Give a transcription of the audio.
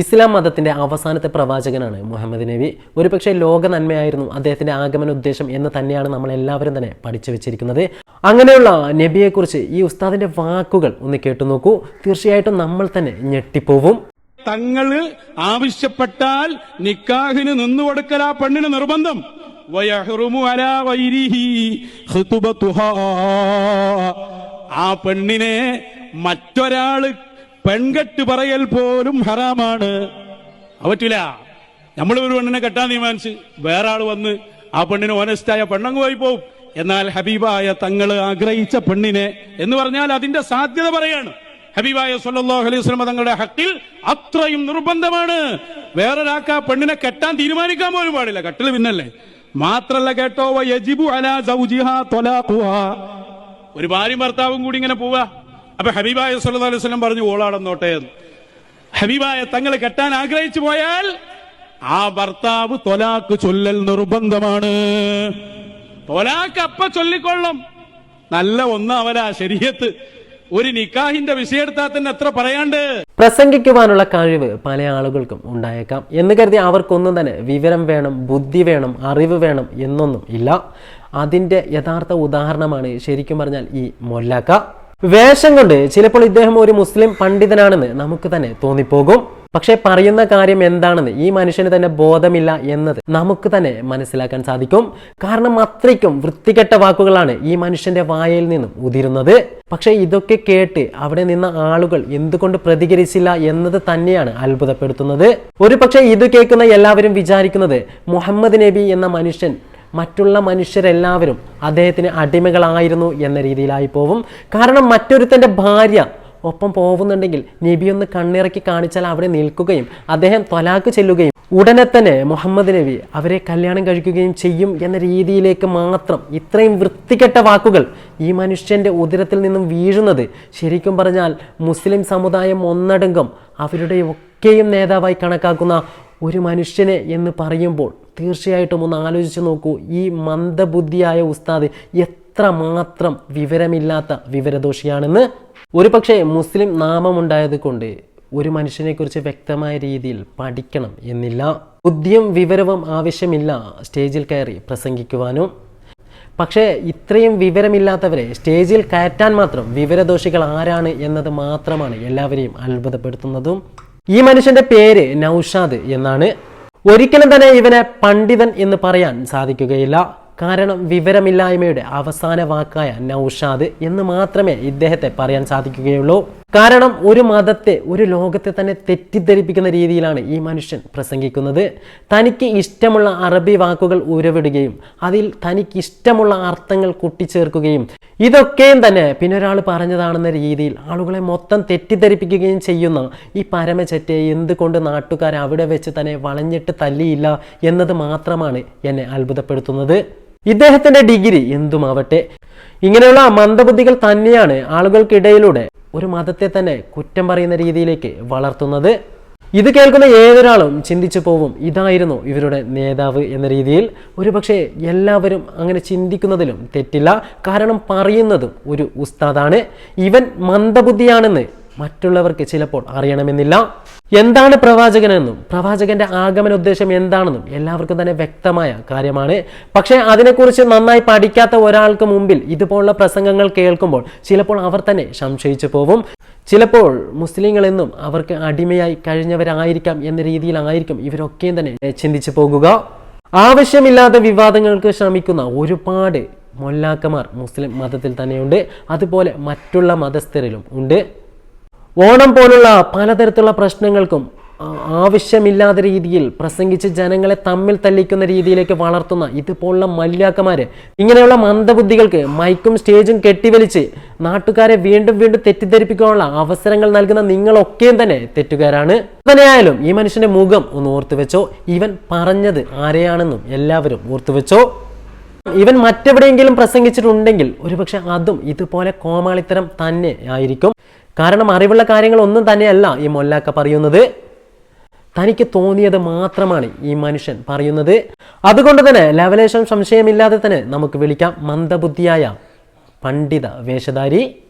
ഇസ്ലാം മതത്തിന്റെ അവസാനത്തെ പ്രവാചകനാണ് മുഹമ്മദ് നബി. ഒരുപക്ഷെ ലോക നന്മയായിരുന്നു അദ്ദേഹത്തിന്റെ ആഗമന ഉദ്ദേശം എന്ന് തന്നെയാണ് നമ്മൾ എല്ലാവരും തന്നെ പഠിച്ചു വെച്ചിരിക്കുന്നത്. അങ്ങനെയുള്ള നബിയെക്കുറിച്ച് ഈ ഉസ്താദിന്റെ വാക്കുകൾ ഒന്ന് കേട്ടു നോക്കൂ. തീർച്ചയായിട്ടും നമ്മൾ തന്നെ ഞെട്ടിപ്പോവും. തങ്ങൾ ആവശ്യപ്പെട്ടാൽ നിക്കാഹിന് നിന്നു കൊടുക്കൽ ആ പെണ്ണിന് നിർബന്ധം. ആ പെണ്ണിനെ മറ്റൊരാൾ പെൺകെട്ട് പറയൽ പോലും ഹറാമാണ്. പറ്റില്ല. പറ്റൂല നമ്മൾ ഒരു പെണ്ണിനെ കെട്ടാൻ തീരുമാനിച്ച് വേറെ ആൾ വന്ന് ആ പെണ്ണിന് ഓനസ്റ്റായ പെണ്ണങ്ങ് പോയി പോവും. എന്നാൽ ഹബീബായ തങ്ങൾ ആഗ്രഹിച്ച പെണ്ണിനെ എന്ന് പറഞ്ഞാൽ അതിന്റെ സാധ്യത പറയാണ്. ഹബീബായ സല്ലാഹു അലൈഹി വസല്ലം തങ്ങളുടെ ഹക്കിൽ അത്രയും നിർബന്ധമാണ്. വേറൊരാൾക്ക് ആ പെണ്ണിനെ കെട്ടാൻ തീരുമാനിക്കാൻ പോലും പാടില്ല. കട്ടിൽ പിന്നല്ലേ. മാത്രല്ല കേട്ടോ. ഒരു ഭാര്യയും ഭർത്താവും കൂടി ഇങ്ങനെ പോവാ. അപ്പൊ ഹബീബായ സല്ലല്ലാഹു അലൈഹി വസല്ലം പറഞ്ഞു ഓളാടന്നോട്ടെ. എന്ന് ഹബീബായ തങ്ങളെ കെട്ടാൻ ആഗ്രഹിച്ചു പോയാൽ ആ ഭർത്താവ് തൊലാക്ക് ചൊല്ലൽ നിർബന്ധമാണ്. തൊലാക്ക് അപ്പ ചൊല്ലിക്കൊള്ളും. നല്ല ഒന്നാവല ശരീരത്ത്. ഒരു നിക്കാഹിന്റെ വിഷയെടുത്താൽ തന്നെ എത്ര പറയാണ്ട്? പ്രസംഗിക്കുവാനുള്ള കഴിവ് പല ആളുകൾക്കും ഉണ്ടായേക്കാം. എന്ന് കരുതി അവർക്കൊന്നും തന്നെ വിവരം വേണം ബുദ്ധി വേണം അറിവ് വേണം എന്നൊന്നും ഇല്ല. അതിന്റെ യഥാർത്ഥ ഉദാഹരണമാണ് ശരിക്കും പറഞ്ഞാൽ ഈ മൊല്ലാക്ക. വേഷം കൊണ്ട് ചിലപ്പോൾ ഇദ്ദേഹം ഒരു മുസ്ലിം പണ്ഡിതനാണെന്ന് നമുക്ക് തന്നെ തോന്നിപ്പോകും. പക്ഷേ പറയുന്ന കാര്യം എന്താണെന്ന് ഈ മനുഷ്യന് തന്നെ ബോധമില്ല എന്നത് നമുക്ക് തന്നെ മനസ്സിലാക്കാൻ സാധിക്കും. കാരണം അത്രയ്ക്കും വൃത്തികെട്ട വാക്കുകളാണ് ഈ മനുഷ്യന്റെ വായയിൽ നിന്നും ഉതിരുന്നത്. പക്ഷേ ഇതൊക്കെ കേട്ട് അവിടെ നിന്ന ആളുകൾ എന്തുകൊണ്ട് പ്രതികരിച്ചില്ല എന്നത് തന്നെയാണ് അത്ഭുതപ്പെടുത്തുന്നത്. ഒരു പക്ഷേ ഇത് കേൾക്കുന്ന എല്ലാവരും വിചാരിക്കുന്നത് മുഹമ്മദ് നബി എന്ന മനുഷ്യൻ മറ്റുള്ള മനുഷ്യരെല്ലാവരും അദ്ദേഹത്തിന് അടിമകളായിരുന്നു എന്ന രീതിയിലായി പോവും കാരണം മറ്റൊരുത്തന്റെ ഭാര്യ ഒപ്പം പോകുന്നുണ്ടെങ്കിൽ നബി ഒന്ന് കണ്ണിറക്കി കാണിച്ചാൽ അവിടെ നിൽക്കുകയും അദ്ദേഹം തൊലാക്ക് ചെല്ലുകയും ഉടനെ തന്നെ മുഹമ്മദ് നബി അവരെ കല്യാണം കഴിക്കുകയും ചെയ്യും എന്ന രീതിയിലേക്ക് മാത്രം ഇത്രയും വൃത്തികെട്ട വാക്കുകൾ ഈ മനുഷ്യന്റെ ഉദരത്തിൽ നിന്നും വീഴുന്നത് ശരിക്കും പറഞ്ഞാൽ മുസ്ലിം സമുദായം ഒന്നടങ്കം അവരുടെ ഒക്കെയും നേതാവായി കണക്കാക്കുന്ന ഒരു മനുഷ്യനെ എന്ന് പറയുമ്പോൾ തീർച്ചയായിട്ടും ഒന്ന് ആലോചിച്ച് നോക്കൂ. ഈ മന്ദബുദ്ധിയായ ഉസ്താദ് എത്രമാത്രം വിവരമില്ലാത്ത വിവരദോഷിയാണെന്ന്. ഒരു പക്ഷേ മുസ്ലിം നാമമുണ്ടായത് കൊണ്ട് ഒരു മനുഷ്യനെക്കുറിച്ച് വ്യക്തമായ രീതിയിൽ പഠിക്കണം എന്നില്ല. ബുദ്ധിയും വിവരവും ആവശ്യമില്ല സ്റ്റേജിൽ കയറി പ്രസംഗിക്കുവാനും. പക്ഷേ ഇത്രയും വിവരമില്ലാത്തവരെ സ്റ്റേജിൽ കയറ്റാൻ മാത്രം വിവരദോഷികൾ ആരാണ് എന്നത് മാത്രമാണ് എല്ലാവരെയും അത്ഭുതപ്പെടുത്തുന്നതും. ഈ മനുഷ്യന്റെ പേര് നൌഷാദ് എന്നാണ്. ഒരിക്കലും തന്നെ ഇവനെ പണ്ഡിതൻ എന്ന് പറയാൻ സാധിക്കുകയില്ല. കാരണം വിവരമില്ലായ്മയുടെ അവസാന വാക്കായ നൌഷാദ് എന്ന് മാത്രമേ ഇദ്ദേഹത്തെ പറയാൻ സാധിക്കുകയുള്ളൂ. കാരണം ഒരു മതത്തെ ഒരു ലോകത്തെ തന്നെ തെറ്റിദ്ധരിപ്പിക്കുന്ന രീതിയിലാണ് ഈ മനുഷ്യൻ പ്രസംഗിക്കുന്നത്. തനിക്ക് ഇഷ്ടമുള്ള അറബി വാക്കുകൾ ഉരവിടുകയും അതിൽ തനിക്ക് ഇഷ്ടമുള്ള അർത്ഥങ്ങൾ കൂട്ടിച്ചേർക്കുകയും ഇതൊക്കെയും തന്നെ പിന്നെ ഒരാൾ പറഞ്ഞതാണെന്ന രീതിയിൽ ആളുകളെ മൊത്തം തെറ്റിദ്ധരിപ്പിക്കുകയും ചെയ്യുന്ന ഈ പരമചറ്റയെ എന്തുകൊണ്ട് നാട്ടുകാർ അവിടെ വെച്ച് തന്നെ വളഞ്ഞിട്ട് തല്ലിയില്ല എന്നത് മാത്രമാണ് എന്നെ അത്ഭുതപ്പെടുത്തുന്നത്. ഇദ്ദേഹത്തിന്റെ ഡിഗ്രി എന്തുമാവട്ടെ? ഇങ്ങനെയുള്ള മന്ദബുദ്ധികൾ തന്നെയാണ് ആളുകൾക്കിടയിലൂടെ ഒരു മതത്തെ തന്നെ കുറ്റം പറയുന്ന രീതിയിലേക്ക് വളർത്തുന്നത്. ഇത് കേൾക്കുന്ന ഏതൊരാളും ചിന്തിച്ചു പോവും ഇതായിരുന്നു ഇവരുടെ നേതാവ് എന്ന രീതിയിൽ. ഒരുപക്ഷെ എല്ലാവരും അങ്ങനെ ചിന്തിക്കുന്നതിലും തെറ്റില്ല. കാരണം പറയുന്നതും ഒരു ഉസ്താദാണ്. ഇവൻ മന്ദബുദ്ധിയാണെന്ന് മറ്റുള്ളവർക്ക് ചിലപ്പോൾ അറിയണമെന്നില്ല. എന്താണ് പ്രവാചകനെന്നും പ്രവാചകന്റെ ആഗമന ഉദ്ദേശം എന്താണെന്നും എല്ലാവർക്കും തന്നെ വ്യക്തമായ കാര്യമാണ്. പക്ഷേ അതിനെക്കുറിച്ച് നന്നായി പഠിക്കാത്ത ഒരാൾക്ക് മുമ്പിൽ ഇതുപോലുള്ള പ്രസംഗങ്ങൾ കേൾക്കുമ്പോൾ ചിലപ്പോൾ അവർ തന്നെ സംശയിച്ചു പോവും ചിലപ്പോൾ മുസ്ലിങ്ങളെന്നും അവർക്ക് അടിമയായി കഴിഞ്ഞവരായിരിക്കാം എന്ന രീതിയിലായിരിക്കും ഇവരൊക്കെയും തന്നെ ചിന്തിച്ചു പോകുക. ആവശ്യമില്ലാത്ത വിവാദങ്ങൾക്ക് ശ്രമിക്കുന്ന ഒരുപാട് മൊല്ലാക്കമാർ മുസ്ലിം മതത്തിൽ തന്നെയുണ്ട്. അതുപോലെ മറ്റുള്ള മതസ്ഥരിലും ഉണ്ട്. ഓണം പോലുള്ള പലതരത്തിലുള്ള പ്രശ്നങ്ങൾക്കും ആവശ്യമില്ലാത്ത രീതിയിൽ പ്രസംഗിച്ച് ജനങ്ങളെ തമ്മിൽ തല്ലിക്കുന്ന രീതിയിലേക്ക് വളർത്തുന്ന ഇതുപോലുള്ള മല്യാക്കന്മാര് ഇങ്ങനെയുള്ള മന്ദബുദ്ധികൾക്ക് മൈക്കും സ്റ്റേജും കെട്ടിവലിച്ച് നാട്ടുകാരെ വീണ്ടും വീണ്ടും തെറ്റിദ്ധരിപ്പിക്കാനുള്ള അവസരങ്ങൾ നൽകുന്ന നിങ്ങളൊക്കെയും തന്നെ തെറ്റുകാരാണ്. തന്നെയായാലും ഈ മനുഷ്യന്റെ മുഖം ഒന്ന് ഓർത്തുവെച്ചോ ഇവൻ പറഞ്ഞത് ആരെയാണെന്നും എല്ലാവരും ഓർത്തുവെച്ചോ ഇവൻ മറ്റെവിടെയെങ്കിലും പ്രസംഗിച്ചിട്ടുണ്ടെങ്കിൽ ഒരുപക്ഷെ അതും ഇതുപോലെ കോമാളിത്തരം തന്നെ ആയിരിക്കും. കാരണം അറിവുള്ള കാര്യങ്ങളൊന്നും തന്നെയല്ല ഈ മൊല്ലാക്ക പറയുന്നത്. തനിക്ക് തോന്നിയത് മാത്രമാണ് ഈ മനുഷ്യൻ പറയുന്നത്. അതുകൊണ്ട് തന്നെ ലവലേശം സംശയമില്ലാതെ തന്നെ നമുക്ക് വിളിക്കാം. മന്ദബുദ്ധിയായ പണ്ഡിത വേഷധാരി